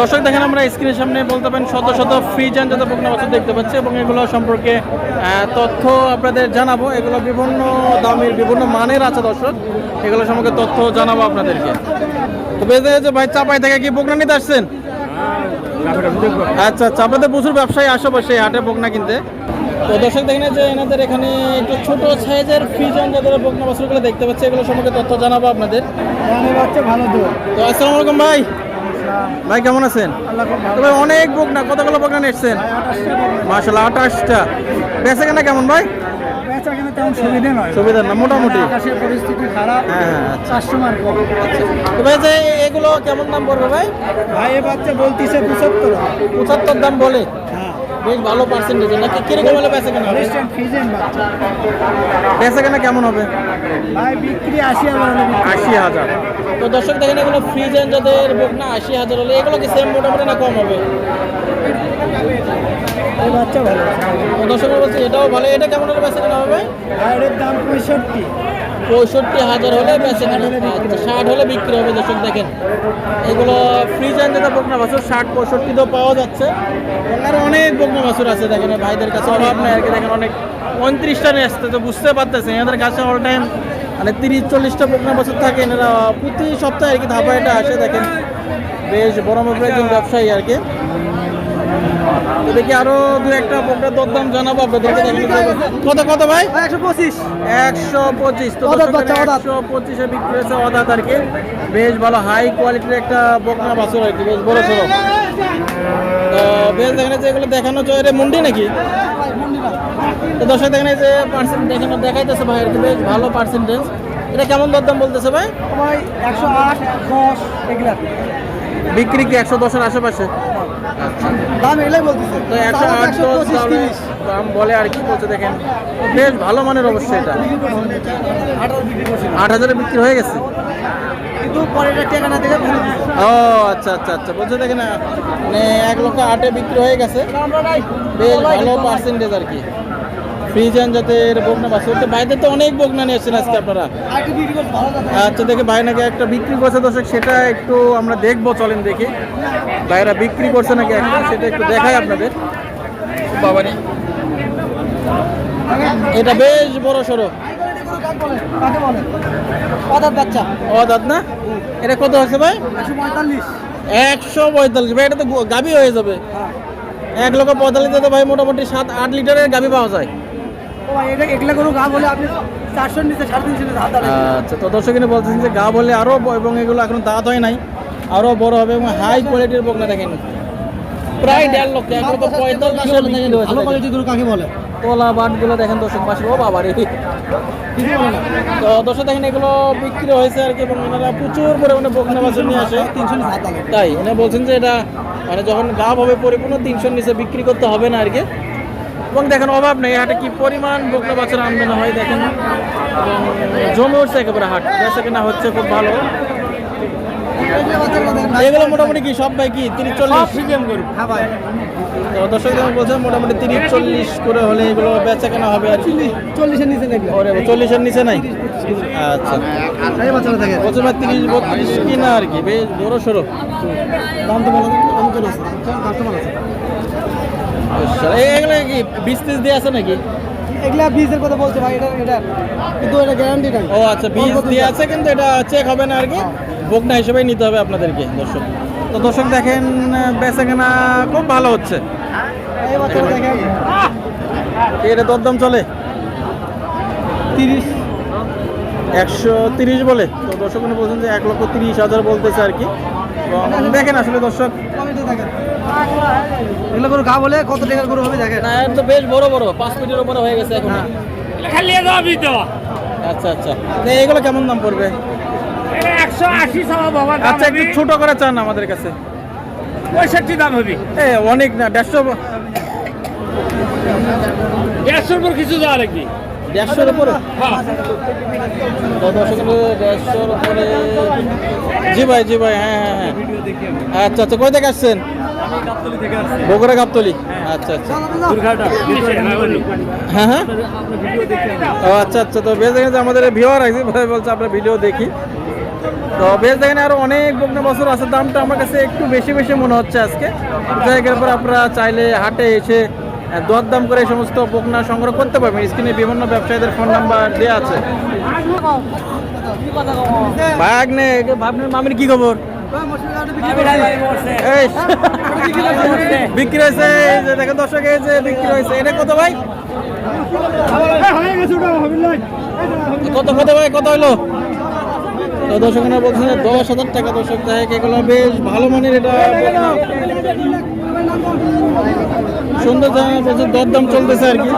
দর্শক দেখেন আমরা স্ক্রিনের সামনে বলতে পারেন শত শত ফ্রিজ অ্যান্ড যত বকনা বাছুর দেখতে পাচ্ছি এবং এগুলো সম্পর্কে তথ্য আপনাদের জানাব। এগুলো বিভিন্ন দামের বিভিন্ন মানের আছে দর্শক। এগুলো সম্পর্কে তথ্য জানাব আপনাদেরকে। তো যে ভাই চাপাই থেকে কি বকনা নিতে আসছেন? আচ্ছা আচ্ছা আপনাদের প্রচুর ব্যবসায়ী আশেপাশে হাটে বকনা কিনতে। তো দর্শক দেখেন যে এনাদের এখানে একটু ছোট সাইজের ফ্রিজ অ্যান্ড যাদের বকনা বাছুরগুলো দেখতে পাচ্ছি। এগুলো সম্পর্কে তথ্য জানাব আপনাদের। ভালো তো আসসালামু আলাইকুম ভাই। ভাই কেমন আছেন? তবে অনেক বুক না কতগুলো বকনা নিচ্ছেন মাসাল্লাহ আঠাশটা বেঁচে কেনা কেমন ভাই? সুবিধা না মোটামুটি। আকাশের পরিস্থিতি খারাপ হ্যাঁ হ্যাঁ আচ্ছা। কাস্টমার কম। তো যে এগুলো কেমন দাম পড়বে ভাই? ভাই এ বাচ্চা বলতিছে পঁচাত্তর। পঁচাত্তর দাম বলে। বেশ ভালো পার্সেন্টেজ নাকি কীরকম হলে বেচে কেনা? রেস্টুরেন্ট ফিজেন বাচ্চা বেচে কেনা কেমন হবে? ভাই বিক্রি আশি হাজার। আশি হাজার। তো দর্শক দেখেন এগুলো ফ্রিজ এন্ড যাদের বকনা আশি হাজার হলে এগুলো কি সেম মোটামুটি না কম হবে? এই বাচ্চা ভালো। দর্শক বলছে এটাও ভালো। এটা কেমন হলে বেচে কেনা হবে এর দাম পঁয়ষট্টি। পঁয়ষট্টি হাজার হলে আচ্ছা, ষাট হলে বিক্রি হবে দর্শক দেখেন। এগুলো ফ্রিজ এন্ড যেটা বকনা বাছুর ষাট পঁয়ষট্টি তো পাওয়া যাচ্ছে। আর অনেক বকনা বাছুর আছে দেখেন ভাইদের কাছে অভাব নেই আর কি দেখেন অনেক পঁয়ত্রিশটা নিয়ে আসতে তো বুঝতে পারতেছেন এদের কাছে অল টাইম মানে তিরিশ চল্লিশটা বকনা বছর থাকে এনারা প্রতি সপ্তাহে আর কি ধাপা এটা আসে দেখেন। বেশ বড় একজন ব্যবসায়ী আর কি। তো দেখি আরও দু একটা বকনার দরদাম জানাব আপনাদেরকে? দেখেন কত কত ভাই? একশো পঁচিশ। একশো পঁচিশ। তো একশো পঁচিশে বিক্রি হয়েছে অদাত আর কি। বেশ ভালো হাই কোয়ালিটির একটা বকনা বাছুর আর কি বেশ বড় সড়ো। বেশ দেখেন যে এগুলো দেখানো চয়ের মুন্ডি নাকি? তো দর্শক দেখেন যে পার্সেন্ট দেখানো দেখাইতেছে ভাই আর কি বেশ ভালো পার্সেন্টেজ এটা কেমন দরদাম বলতেছে ভাই? ভাই একশো আট দশ এগুলা। বিক্রি কি একশো দশের আশেপাশে? দাম এলাই বলতেছে। তো একশো আট দশ তাহলে দাম বলে আর কি বলছে দেখেন। বেশ ভালো মানের অবশ্যই এটা। আট হাজারে বিক্রি হয়ে গেছে। কিন্তু পরে টেকানা থেকে ও আচ্ছা আচ্ছা আচ্ছা। বলছে দেখেন মানে এক লক্ষ আটে বিক্রি হয়ে গেছে। বেশ ভালো পার্সেন্টেজ আর কি। ফ্রিজ অ্যান্ড জাতের বকনা বাস তো বাইরে তো অনেক বকনা নিয়ে আসছেন আজকে আপনারা। আচ্ছা দেখে ভাই নাকি একটা বিক্রি করছে। দর্শক সেটা একটু আমরা দেখব চলেন দেখি। ভাইরা বিক্রি করছে নাকি একটা সেটা একটু দেখাই আপনাদের। বাবারে। এটা বেশ বড় সড়ো। অদাত না? এটা কত হয়েছে ভাই? একশো পঁয়তাল্লিশ। ভাই এটা তো গাবি হয়ে যাবে। এক লক্ষ পঁয়তাল্লিশে ভাই মোটামুটি সাত আট লিটারের গাভি পাওয়া যায়। আচ্ছা তো দর্শক কিনে বলতেছেন যে গা বললে আরও এবং এগুলো এখন দাঁত হয় নাই আরও বড় হবে এবং হাই কোয়ালিটির বকনা দেখেন। প্রায় দেড় লক্ষ এক লক্ষ পঁয়তাল্লিশ ভালো কোয়ালিটির গরু কাকে বলে? তোলা বাটগুলো দেখেন দর্শক মাসে ও বাবা রে। কিছু বলে না তো দর্শক দেখেন এগুলো বিক্রি হয়েছে আর কি এবং এনারা প্রচুর পরিমাণে বকনা বাছুর নিয়ে আসে। তাই এনে বলছেন যে এটা মানে যখন গাব হবে পরিপূর্ণ তিনশোর নিচে বিক্রি করতে হবে না আর কি। এবং দেখেন অভাব নেই হাটে কি পরিমাণ বকনা বাছুর আমদানি হয় দেখেন। জমে উঠছে একেবারে হাট বেচা কেনা হচ্ছে খুব ভালো। এগুলো মোটামুটি কি সব ভাই কি তিরিশ চল্লিশ? হ্যাঁ ভাই। তো দর্শক যেমন বলছেন মোটামুটি তিরিশ চল্লিশ করে হলে এগুলো বেচা কেনা হবে আর কি। চল্লিশের নিচে ওরে চল্লিশের নিচে নাই? আচ্ছা। তিরিশ বত্রিশ কিনা আর কি বেশ বড় সড়ো দাম তো বলো দাম তো আছে কাস্টমার আছে। এই- এগুলো কি বীজ টিজ দিয়ে আছে নাকি? এগুলা বীজের কথা বলছে ভাই এটা এটা কিন্তু এটা গ্যারান্টি নাই। ও আচ্ছা বীজ দিয়ে আছে কিন্তু এটা চেক হবে না আর কি। বকনা হিসেবেই নিতে হবে আপনাদেরকে দর্শক। তো দর্শক দেখেন বেচা কেনা খুব ভালো হচ্ছে। এই দেখেন। এটা দরদাম চলে? তিরিশ। একশো তিরিশ বলে। তো দর্শক উনি বলছেন যে এক লক্ষ তিরিশ হাজার বলতেছে আর কি। দেখেন আসলে দর্শক। এগুলো গরু গা বলে কত টাকার গরু হবে দেখেন। না তো বেশ বড় বড় পাঁচ ফিটের উপরে হয়ে গেছে এখন। খালি যাবি তো আচ্ছা আচ্ছা। এগুলো কেমন দাম পড়বে? একশো আশি বাবা আচ্ছা একটু ছোট করে চান আমাদের কাছে। পঁয়ষট্টি দাম হবে। এ অনেক না দেড়শো দেড়শোর উপর কিছু দেওয়া লাগবে। দেড়শোর উপরে? দর্শক দেড়শোর উপরে জি ভাই জি ভাই হ্যাঁ হ্যাঁ হ্যাঁ। আচ্ছা আচ্ছা কই থেকে আসছেন? বগুড়া গাবতলি। আচ্ছা আচ্ছা। হ্যাঁ হ্যাঁ। ও আচ্ছা আচ্ছা তো বেশ দেখেন আমাদের ভিওয়ার আছে, ভাই বলছে আমরা ভিডিও দেখি। তো বেশ দেখেন আরও অনেক বকনা বছর আছে, দামটা আমার কাছে একটু বেশি বেশি মনে হচ্ছে আজকে। জায়গার পর আপনারা চাইলে হাটে এসে দরদাম করে এই সমস্ত বকনা সংগ্রহ করতে পারবেন। স্ক্রিনে বিভিন্ন ব্যবসায়ীদের ফোন নাম্বার দেওয়া আছে। ভাবনের মামির কি খবর? বিক্রি হয়েছে দেখেন দর্শক যে বিক্রি হয়েছে। এটা কত ভাই। কত কত ভাই? কত হলো? তো দর্শক না বলছেন দশ হাজার টাকা, দর্শক দেখ এগুলো বেশ ভালো মানের এটা। সুন্দর জায়গা বলছে দরদাম চলতেছে আর কি